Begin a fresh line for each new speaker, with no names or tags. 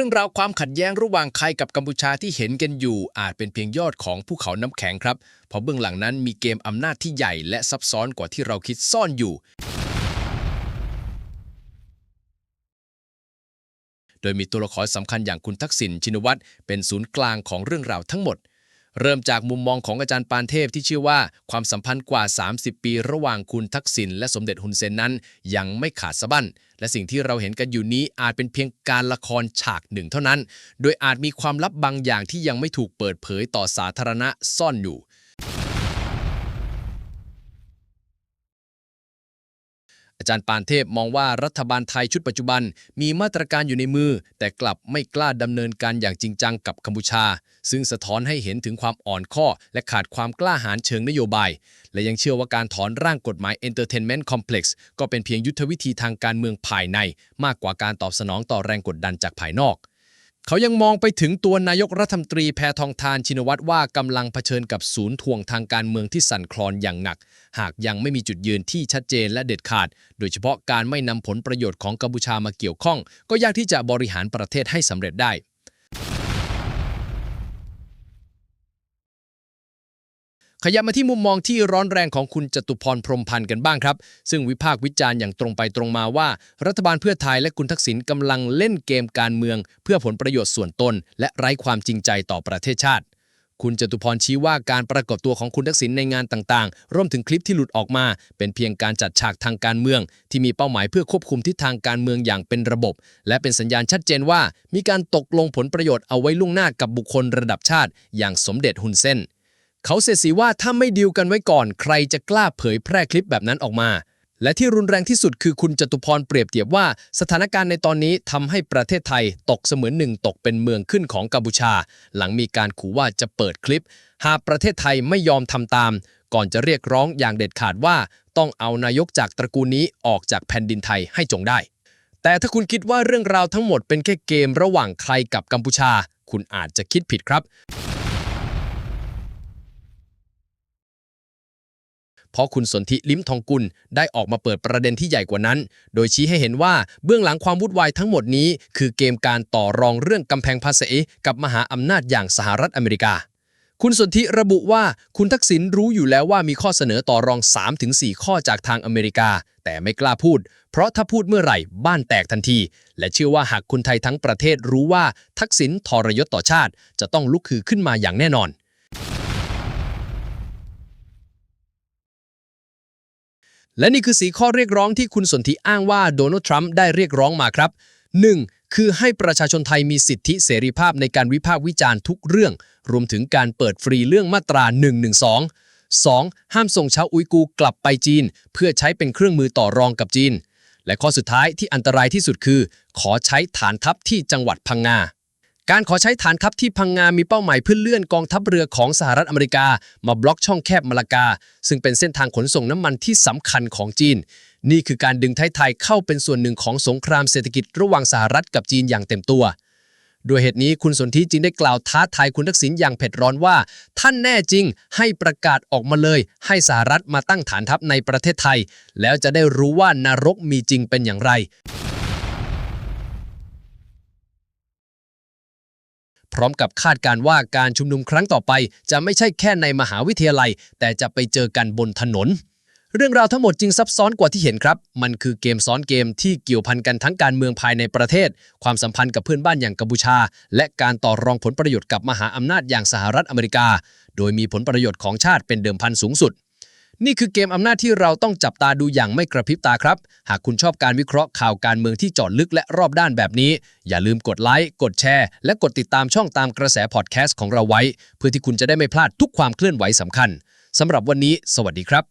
รื่องราวความขัดแย้งระหว่างไทยกับกัมพูชาที่เห็นกันอยู่ อาจเป็นเพียงยอดของภูเขาน้ำแข็งครับ เพราะเบื้องหลังนั้นมีเกมอำนาจที่ใหญ่และซับซ้อนกว่าที่เราคิดซ่อนอยู่ โดยมีตัวละครสำคัญอย่างคุณทักษิณชินวัตรเป็นศูนย์กลางของเรื่องราวทั้งหมด เริ่มจากมุมมองของอาจารย์ปานเทพที่เชื่อว่าความสัมพันธ์กว่า 30 ปี ระหว่างคุณทักษิณและสมเด็จฮุนเซนนั้น ยังไม่ขาดสะบั้น และสิ่งที่เราเห็นกันอยู่นี้อาจเป็นเพียงการละครฉากหนึ่งเท่านั้น โดยอาจมีความลับบางอย่างที่ยังไม่ถูกเปิดเผยต่อสาธารณะซ่อนอยู่ อาจารย์ปานเทพมองว่ารัฐบาลไทยชุดปัจจุบัน มีมาตรการอยู่ในมือ แต่กลับไม่กล้าดำเนินการอย่างจริงจังกับกัมพูชา ซึ่งสะท้อนให้เห็นถึงความอ่อนข้อ และขาดความกล้าหาญเชิงนโยบาย และยังเชื่อว่าการถอนร่างกฎหมาย Entertainment Complex ก็เป็นเพียงยุทธวิธีทางการเมืองภายใน มากกว่าการตอบสนองต่อแรงกดดันจากภายนอก เขายังมองไปถึงตัวนายกรัฐมนตรีแพทองทานชินวัตรว่ากำลังเผชิญกับศูนย์ทวงทางการเมืองที่สั่นคลอนอย่างหนัก หากยังไม่มีจุดยืนที่ชัดเจนและเด็ดขาด โดยเฉพาะการไม่นำผลประโยชน์ของกัมพูชามาเกี่ยวข้อง ก็ยากที่จะบริหารประเทศให้สำเร็จได้ ขยับมาที่มุมมองที่ร้อนแรงของคุณจตุพรพรมพันธ์กันบ้างครับ ซึ่งวิพากษ์วิจารณ์อย่างตรงไปตรงมาว่า รัฐบาลเพื่อไทยและคุณทักษิณกำลังเล่นเกมการเมือง เพื่อผลประโยชน์ส่วนตน และไร้ความจริงใจต่อประเทศชาติ คุณจตุพรชี้ว่าการปรากฏตัวของคุณทักษิณในงานต่างๆ รวมถึงคลิปที่หลุดออกมา เป็นเพียงการจัดฉากทางการเมือง ที่มีเป้าหมายเพื่อควบคุมทิศทางการเมืองอย่างเป็นระบบ และเป็นสัญญาณชัดเจนว่า มีการตกลงผลประโยชน์เอาไว้ล่วงหน้ากับบุคคลระดับชาติ อย่างสมเด็จฮุนเซน เขาเสียสีว่าถ้าไม่ดีลกันไว้ก่อน ใครจะกล้าเผยแพร่คลิปแบบนั้นออกมา และที่รุนแรงที่สุดคือคุณจตุพรเปรียบเทียบว่า สถานการณ์ในตอนนี้ทำให้ประเทศไทยตกเสมือนหนึ่งตกเป็นเมืองขึ้นของกัมพูชา หลังมีการขู่ว่าจะเปิดคลิป หากประเทศไทยไม่ยอมทำตาม ก่อนจะเรียกร้องอย่างเด็ดขาดว่า ต้องเอานายกจากตระกูลนี้ออกจากแผ่นดินไทยให้จงได้ แต่ถ้าคุณคิดว่าเรื่องราวทั้งหมดเป็นแค่เกมระหว่างไทยกับกัมพูชา คุณอาจจะคิดผิดครับ เพราะคุณสนธิลิ้มทองกุลได้ออกมาเปิดประเด็นที่ใหญ่กว่านั้น โดยชี้ให้เห็นว่าเบื้องหลังความวุ่นวายทั้งหมดนี้ คือเกมการต่อรองเรื่องกำแพงภาษีกับมหาอำนาจอย่างสหรัฐอเมริกา คุณสนธิระบุว่าคุณทักษิณรู้อยู่แล้วว่ามีข้อเสนอต่อรอง 3-4 ข้อจากทางอเมริกา แต่ไม่กล้าพูด เพราะถ้าพูดเมื่อไหร่บ้านแตกทันที และเชื่อว่าหากคนไทยทั้งประเทศรู้ว่าทักษิณทรยศต่อชาติ จะต้องลุกคือขึ้นมาอย่างแน่นอน และนี่คือสีข้อเรียกร้องที่คุณสนธิอ้างว่าโดนัลด์ทรัมป์ได้เรียกร้องมาครับ 1. คือให้ประชาชนไทยมีสิทธิเสรีภาพในการวิพากษ์วิจารณ์ทุกเรื่อง รวมถึงการเปิดฟรีเรื่องมาตรา 112 2. ห้ามส่งชาวอุยกูร์กลับไปจีน เพื่อใช้เป็นเครื่องมือต่อรองกับจีน และข้อสุดท้ายที่อันตรายที่สุดคือ ขอใช้ฐานทัพที่จังหวัดพังงา การขอใช้ฐานทัพที่พังงามีเป้าหมายเพื่อเลื่อนกองทัพเรือของสหรัฐอเมริกา มาบล็อกช่องแคบมาลากา ซึ่งเป็นเส้นทางขนส่งน้ำมันที่สำคัญของจีน นี่คือการดึงไทยไทยเข้าเป็นส่วนหนึ่งของสงครามเศรษฐกิจระหว่างสหรัฐกับจีนอย่างเต็มตัวด้วยเหตุนี้คุณสนธิจึงได้กล่าวท้าทายคุณทักษิณอย่างเผ็ดร้อนว่า ท่านแน่จริงให้ประกาศออกมาเลย ให้สหรัฐมาตั้งฐานทัพในประเทศไทย แล้วจะได้รู้ว่านรกมีจริงเป็นอย่างไร พร้อมกับคาดการว่าการชุมนุมครั้งต่อไป จะไม่ใช่แค่ในมหาวิทยาลัย แต่จะไปเจอกันบนถนน เรื่องราวทั้งหมดจริงซับซ้อนกว่าที่เห็นครับ มันคือเกมซ้อนเกมที่เกี่ยวพันกันทั้งการเมืองภายในประเทศ ความสัมพันธ์กับเพื่อนบ้านอย่างกัมพูชา และการต่อรองผลประโยชน์กับมหาอำนาจอย่างสหรัฐอเมริกา โดยมีผลประโยชน์ของชาติเป็นเดิมพันสูงสุด นี่คือเกมอำนาจที่เราต้องจับตาดูอย่างไม่กระพริบตาครับ หากคุณชอบการวิเคราะห์ข่าวการเมืองที่เจอดลึกและรอบด้านแบบนี้ อย่าลืมกดไลค์ กดแชร์ และกดติดตามช่องตามกระแสพอดแคสต์ของเราไว้ เพื่อที่คุณจะได้ไม่พลาดทุกความเคลื่อนไหวสำคัญสำหรับวันนี้ สวัสดีครับ